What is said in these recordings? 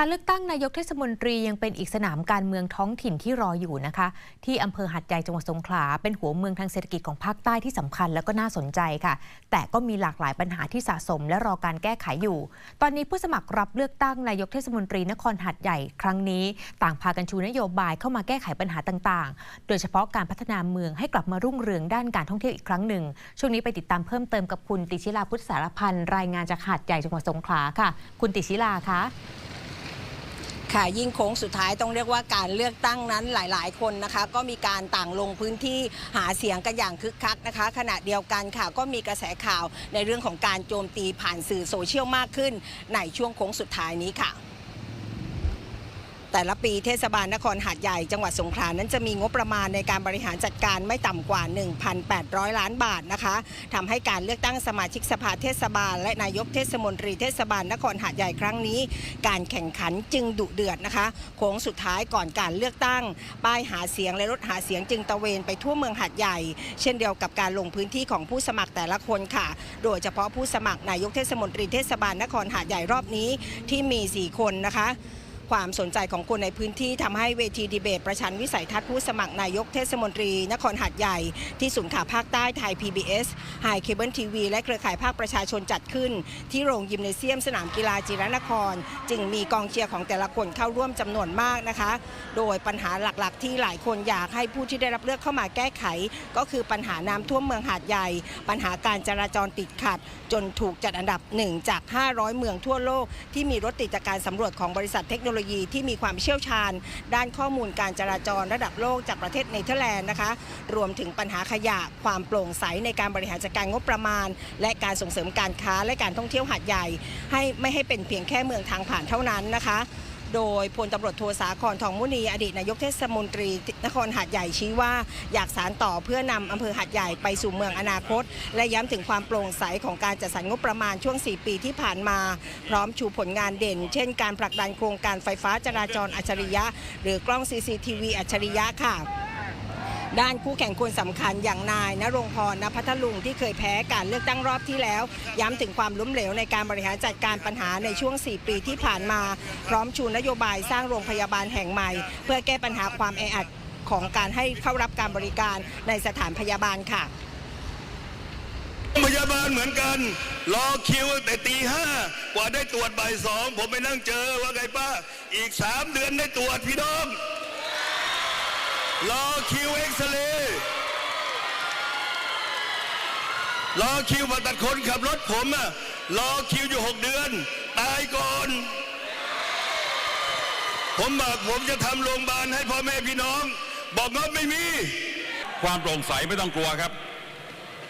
การเลือกตั้งนายกเทศมนตรียังเป็นอีกสนามการเมืองท้องถิ่นที่รออยู่นะคะ ที่อำเภอหัดใหญ่จังหวัดสงขลาเป็นหัวเมืองทางเศรษฐกิจของภาคใต้ที่สำคัญและก็น่าสนใจค่ะ แต่ก็มีหลากหลายปัญหาที่สะสม และรอการแก้ไขอยู่ ตอนนี้ผู้สมัครรับเลือกตั้งนายกเทศมนตรีนครหัดใหญ่ครั้งนี้ ต่างพากันชูนโยบายเข้ามาแก้ไขปัญหาต่างๆ โดยเฉพาะการพัฒนาเมืองให้กลับมารุ่งเรืองด้านการท่องเที่ยวอีกครั้งหนึ่งช่วงนี้ไปติดตามเพิ่มเติมกับคุณติชิลาพุทธสารพันธ์รายงานจากหาดใหญ่จังหวัดสงขลาค่ะ คุณติชิลาคะ ค่ะยิ่งโค้งสุดท้ายต้องเรียกว่าการเลือกตั้งนั้นหลาย ๆ คนนะคะ ก็มีการต่างลงพื้นที่หาเสียงกันอย่างคึกคักนะคะ ขณะเดียวกันค่ะก็มีกระแสข่าวในเรื่องของการโจมตีผ่านสื่อโซเชียลมากขึ้น ในช่วงโค้งสุดท้ายนี้ค่ะ แต่ละปีเทศบาลนครหาดใหญ่จังหวัดสงขลานั้นจะมีงบประมาณในการบริหารจัดการไม่ต่ำกว่า 1,800 ล้านบาทนะคะทำให้การเลือกตั้งสมาชิกสภาเทศบาล และนายกเทศมนตรีเทศบาลนครหาดใหญ่ครั้งนี้ การแข่งขันจึงดุเดือดนะคะโค้งสุดท้ายก่อนการเลือกตั้ง ป้ายหาเสียงและรถหาเสียงจึงตะเวนไปทั่วเมืองหาดใหญ่ เช่นเดียวกับการลงพื้นที่ของผู้สมัครแต่ละคนค่ะ โดยเฉพาะผู้สมัครนายกเทศมนตรีเทศบาลนครหาดใหญ่รอบนี้ที่มี 4 คนนะคะ ความสนใจของคนในพื้นที่ทำให้เวทีดีเบต ประชันวิสัยทัศน์ผู้สมัครนายกเทศมนตรี นครหัดใหญ่ที่ศูนย์ข่าวภาคใต้ไทย PBS ไฮเคเบิลทีวีและเครือข่ายภาคประชาชนจัดขึ้น ที่โรงยิมเนเซียมสนามกีฬาจิรนคร จึงมีกองเชียร์ของแต่ละคนเข้าร่วมจำนวนมากนะคะ โดยปัญหาหลักๆ ที่หลายคนอยากให้ผู้ที่ได้รับเลือกเข้ามาแก้ไข ก็คือปัญหาน้ำท่วมเมืองหาดใหญ่ ปัญหาการจราจรติดขัด จนถูกจัดอันดับหนึ่งจาก 500 เมืองทั่วโลกที่มีรถติดจากการสำรวจของบริษัทเทคโนโลยีที่มีความเชี่ยวชาญ ด้านข้อมูลการจราจรระดับโลกจากประเทศเนเธอร์แลนด์นะคะ รวมถึงปัญหาขยะความโปร่งใสในการบริหารจัดการงบประมาณ และการส่งเสริมการค้าและการท่องเที่ยวหาดใหญ่ ให้ไม่ให้เป็นเพียงแค่เมืองทางผ่านเท่านั้นนะคะ โดยพลตำรวจโทสาครทองมุนีอดีตนายกเทศมนตรีนครหาดใหญ่ชี้ว่าอยากสารต่อเพื่อนำอำเภอหาดใหญ่ไปสู่เมืองอนาคต และย้ำถึงความโปร่งใสของการจัดสรรงบประมาณช่วง 4 ปีที่ผ่านมา พร้อมชูผลงานเด่น เช่น การผลักดันโครงการไฟฟ้าจราจรอัจฉริยะ หรือกล้อง CCTV อัจฉริยะค่ะ ด้านคู่แข่งคนสำคัญอย่างนายนรงพรณพัทลุงที่เคยแพ้การเลือกตั้งรอบที่แล้ว ย้ำถึงความล้มเหลวในการบริหารจัดการปัญหาในช่วง 4 ปีที่ผ่านมา พร้อมชูนโยบายสร้างโรงพยาบาลแห่งใหม่ เพื่อแก้ปัญหาความแออัดของการให้เข้ารับการบริการในสถานพยาบาลค่ะพยาบาลเหมือนกัน รอคิวแต่ตีห้ากว่าได้ตรวจบ่ายสองผมไปนั่งเจอว่าไงป้า อีกสามเดือนได้ตรวจพี่น้อง รอคิวเอ็กซเรย์รอคิวผ่าตัดคนขับรถผมอะรอคิวอยู่หกเดือน ตายก่อน ผมบอกผมจะทำโรงพยาบาลให้พ่อแม่พี่น้อง บอกงบไม่มี ความโปร่งใสไม่ต้องกลัวครับ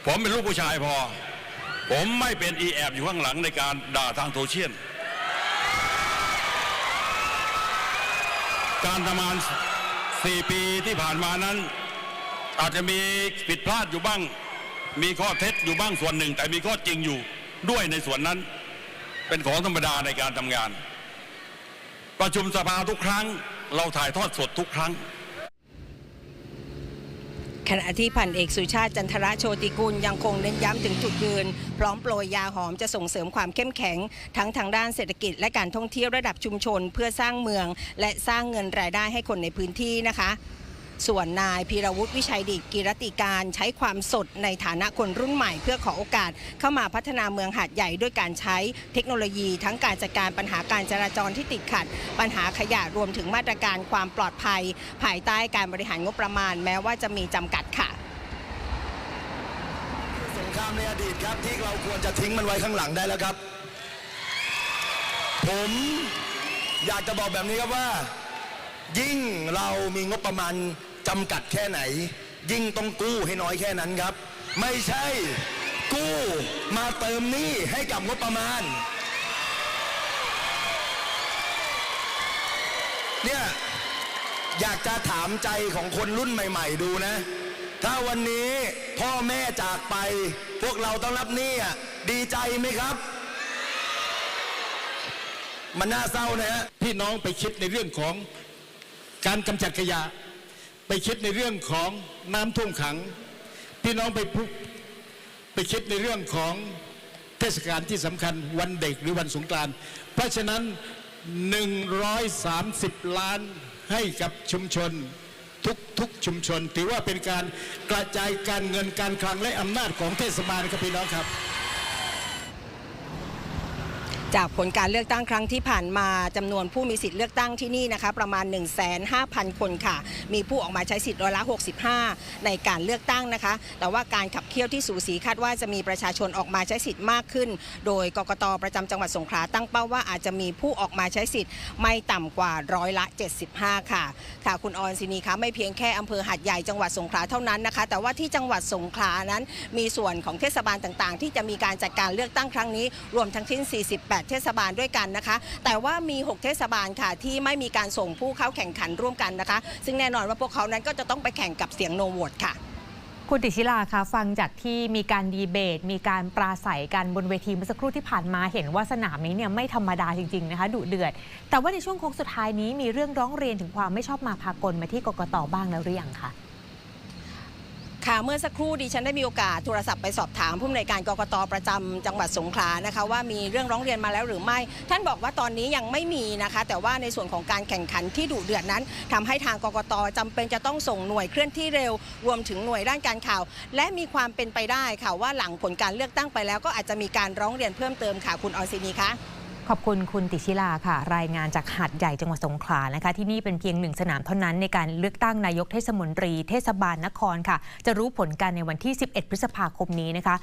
ผมเป็นลูกผู้ชายพอ ผมไม่เป็นอีแอบอยู่ข้างหลังในการด่าทางโซเชียลการทำงาน 4 ปีที่ผ่านมานั้น อาจจะมีผิดพลาดอยู่บ้าง มีข้อเท็จอยู่บ้างส่วนหนึ่ง แต่มีข้อจริงอยู่ด้วยในส่วนนั้น เป็นของธรรมดาในการทำงาน ประชุมสภาทุกครั้ง เราถ่ายทอดสดทุกครั้ง ขณะที่พันเอกสุชาติจันทระโชติกุลยังคงเน้นย้ำถึงจุดยืน พร้อมโปรยยาหอมจะส่งเสริมความเข้มแข็ง ทั้งทางด้านเศรษฐกิจและการท่องเที่ยวระดับชุมชน เพื่อสร้างเมือง และสร้างเงินรายได้ให้คนในพื้นที่นะคะ ส่วนนายพีรวุฒิวิชัยดิกิรติการใช้ความสดในฐานะคนรุ่นใหม่ เพื่อขอโอกาสเข้ามาพัฒนาเมืองหาดใหญ่ด้วยการใช้เทคโนโลยีทั้งการจัดการปัญหาการจราจรที่ติดขัด ปัญหาขยะรวมถึงมาตรการความปลอดภัย ภายใต้การบริหารงบประมาณ แม้ว่าจะมีจำกัดค่ะสงครามในอดีตครับที่เราควรจะทิ้งมันไว้ข้างหลังได้แล้วครับ ผมอยากจะบอกแบบนี้ครับว่า ยิ่งเรามีงบประมาณ จำกัดแค่ไหน ยิ่งต้องกู้ให้น้อยแค่นั้นครับ ไม่ใช่ กู้มาเติมหนี้ให้กับงบประมาณ เนี่ย อยากจะถามใจของคนรุ่นใหม่ ๆ ดูนะ ถ้าวันนี้พ่อแม่จากไป พวกเราต้องรับหนี้อะดีใจไหมครับมันน่าเศร้านะฮะพี่น้องไปคิดในเรื่องของการกำจัดขยะ ไปคิดในเรื่องของน้ำท่วมขัง พี่น้องไปพุไปคิดในเรื่องของเทศกาลที่สำคัญวันเด็กหรือวันสงกรานต์เพราะฉะนั้น 130 ล้านให้กับชุมชนทุกทุกชุมชน ถือว่าเป็นการกระจายการเงินการคลังและอำนาจของเทศบาลครับพี่น้องครับ จากผลการเลือกตั้งครั้งที่ผ่านมาจำนวนผู้มีสิทธิ์เลือกตั้งที่นี่นะคะประมาณ 1 5 0 0 0 คนค่ะ มีผู้ออกมาใช้สิทธิ์ร้อยละ 65 ในการเลือกตั้งนะคะ แต่ว่าการขับเคี่ยวที่สูสีคาดว่าจะมีประชาชนออกมาใช้สิทธิ์มากขึ้น โดยกกตประจำจังหวัดสงขลาตั้งเป้าว่าอาจจะมีผู้ออกมาใช้สิทธิ์ไม่ต่ำกว่าร้อยละ 75 ค่ะ ค่ะ คุณออนซินีคะไม่เพียงแค่อำเภอหัดใหญ่จังหวัดสงขลาเท่านั้นนะคะ แต่ว่าที่จังหวัดสงขลานั้น มีส่วนของเทศบาลต่างๆ ที่จะมีการจัดการเลือกตั้งครั้งนี้รวมทั้งสิ้น 48เทศบาลด้วยกันนะคะ แต่ว่ามี 6 เทศบาลค่ะ ที่ไม่มีการส่งผู้เข้าแข่งขันร่วมกันนะคะ ซึ่งแน่นอนว่าพวกเขานั้นก็จะต้องไปแข่งกับเสียงโนโหวตค่ะคุณติชิลาคะฟังจากที่มีการดีเบต มีการปราศัยกันบนเวทีเมื่อสักครู่ที่ผ่านมาเห็นว่าสนามนี้เนี่ยไม่ธรรมดาจริงๆนะคะดุเดือด แต่ว่าในช่วงโค้งสุดท้ายนี้มีเรื่องร้องเรียนถึงความไม่ชอบมาพากลมาที่กกตบ้างแล้วหรือยังคะ ค่ะเมื่อสักครู่ดิฉันได้มีโอกาสโทรศัพท์ไปสอบถามผู้อำนวยการกรกตประจำจังหวัดสงขลานะคะว่ามีเรื่องร้องเรียนมาแล้วหรือไม่ ท่านบอกว่าตอนนี้ยังไม่มีนะคะ แต่ว่าในส่วนของการแข่งขันที่ดุเดือดนั้นทำให้ทางกรกตจำเป็นจะต้องส่งหน่วยเคลื่อนที่เร็ว รวมถึงหน่วยด้านการข่าว และมีความเป็นไปได้ค่ะว่าหลังผลการเลือกตั้งไปแล้วก็อาจจะมีการร้องเรียนเพิ่มเติมค่ะคุณออนซินีคะ ขอบคุณคุณติชิลาค่ะ รายงานจากหาดใหญ่จังหวัดสงขลานะคะ ที่นี่เป็นเพียงหนึ่งสนามเท่านั้นในการเลือกตั้งนายกเทศมนตรี เทศบาลนครค่ะ จะรู้ผลกันในวันที่ 11 พฤษภาคมนี้นะคะ